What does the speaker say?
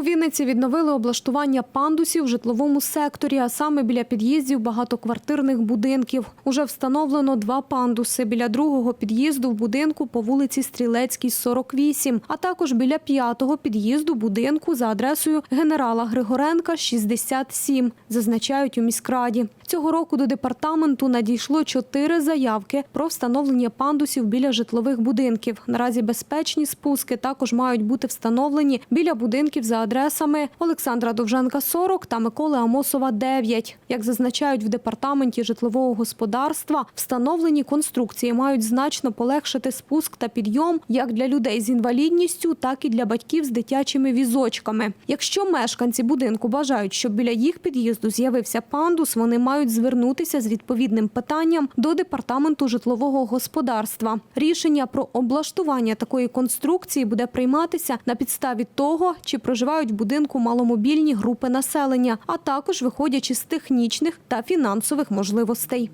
У Вінниці відновили облаштування пандусів в житловому секторі, а саме біля під'їздів багатоквартирних будинків. Уже встановлено два пандуси біля другого під'їзду в будинку по вулиці Стрілецькій, 48, а також біля п'ятого під'їзду будинку за адресою генерала Григоренка, 67, зазначають у міськраді. Цього року до департаменту надійшло чотири заявки про встановлення пандусів біля житлових будинків. Наразі безпечні спуски також мають бути встановлені біля будинків за адресами Олександра Довженка 40 та Миколи Амосова 9. Як зазначають в департаменті житлового господарства, встановлені конструкції мають значно полегшити спуск та підйом як для людей з інвалідністю, так і для батьків з дитячими візочками. Якщо мешканці будинку бажають, щоб біля їх під'їзду з'явився пандус, вони мають звернутися з відповідним питанням до департаменту житлового господарства. Рішення про облаштування такої конструкції буде прийматися на підставі того, чи проживають в будинку маломобільні групи населення, а також виходячи з технічних та фінансових можливостей.